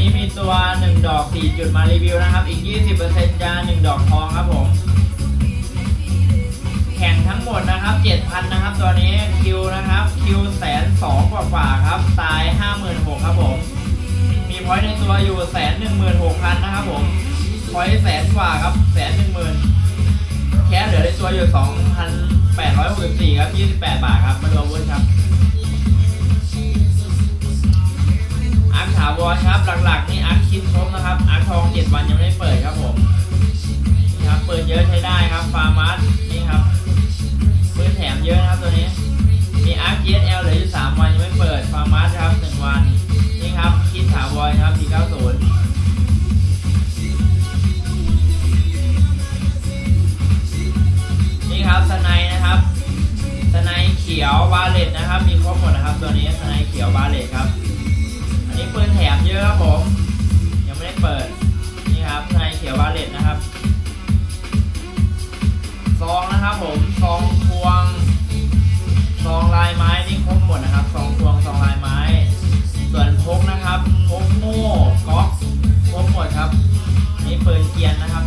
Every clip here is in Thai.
นี้มีตัว1ดอก4จุดมารีวิวนะครับ อีก 20%จะ1ดอกทองครับผม แข่งทั้งหมดนะครับ 7,000 นะครับ ตัวนี้คิวนะครับ คิวแสนสองกว่าๆครับ ตาย 56,000ครับผม มีพอยต์ในตัวอยู่แสนหนึ่งหมื่นหกพันนะครับผม พอยต์แสนกว่าครับแสนหนึ่งหมื่นแคสเหลือในตัวอยู่สองพันแปดร้อยหกสิบสี่ครับยี่สิบแปดบาทครับมารวมวุฒิครับ เจ็ดวันยังไม่ได้เปิดครับผมนี่ครับปืนเยอะใช้ได้ครับฟาร์มัสนี่ครับปืนแถมเยอะนะครับตัวนี้ มีอาร์ค GSL เหลืออยู่สามวันยังไม่เปิดฟาร์มัสครับหนึ่งวันนี่ครับคิดถาวรครับ490นี่ครับสไนนะครับสไนเขียวบาเลตนะครับ มีครบหมดนะครับ ตัวนี้สไนเขียวบาเลตครับ อันนี้ปืนแถมเยอะ นะครับผมซองพวงซองลายไม้นี่ครบหมดนะครับซองพวงซองลายไม้ ส่วนพกนะครับพกโม่ก๊อกครบหมดครับนี่เปิดเกียนนะครับ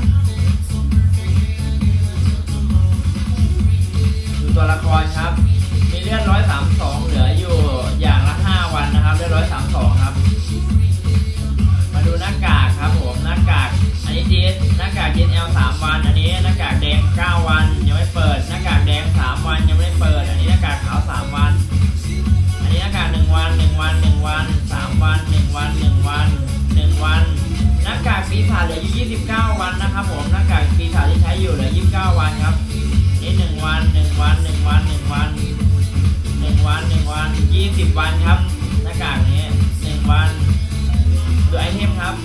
ดูตัวละครครับ มีเลือดร้อยสามสองากากปีศาจเหลืออยู่ยี่สิบเก้าวันนะครับผมหน้ากากปีศาจที่ใช้อยู่เหลือยี่สิบเก้าวันครับนี่หนึ่งวันหนึ่งวันหนึ่งวันหนึ่งวันหนึ่งวันหนึ่งวันยี่สิบวันครับหน้ากากนี้หนึ่งวันดูไอเทมครับ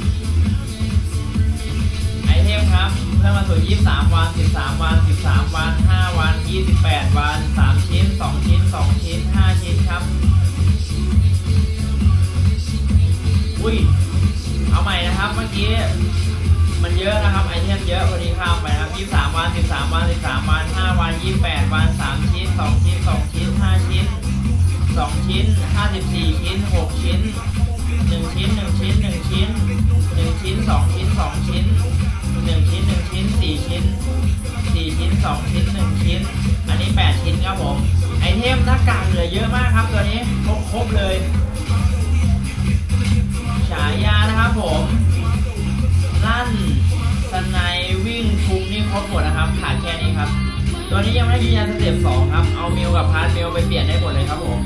ไอเทมครับเพิ่มมาสู่ยี่สามวันสิบสามวันสิบสามวันห้าวันยี่สิบแปดวันสามชิ้นสองชิ้นสองชิ้นห้าชิ้นครับ อุ้ยเอาใหม่นะครับเมื่อกี้ อะนะครับไอเทมเยอะพอดีข้ามไปนะครับยี่สามวันสิบสามวันสิบสามวันห้าวันยี่แปดวันสามชิ้นสองชิ้นสองชิ้นห้าชิ้นสองชิ้นห้าสิบสี่ชิ้นหกชิ้นหนึ่งชิ้นหนึ่งชิ้นหนึ่งชิ้นหนึ่งชิ้นสองชิ้นสองชิ้นหนึ่งชิ้นหนึ่งชิ้นสี่ชิ้นสี่ชิ้นสองชิ้นหนึ่งชิ้น อันนี้แปดชิ้นครับผมไอเทมหน้ากากเหลือเยอะมากครับตัวนี้ครบครบเลยฉายา ตัวนี้ยังไม่ได้ยืนยันสเต็ปสองครับ เอามิวกับพาร์ทมิวไปเปลี่ยนได้หมดเลยครับผม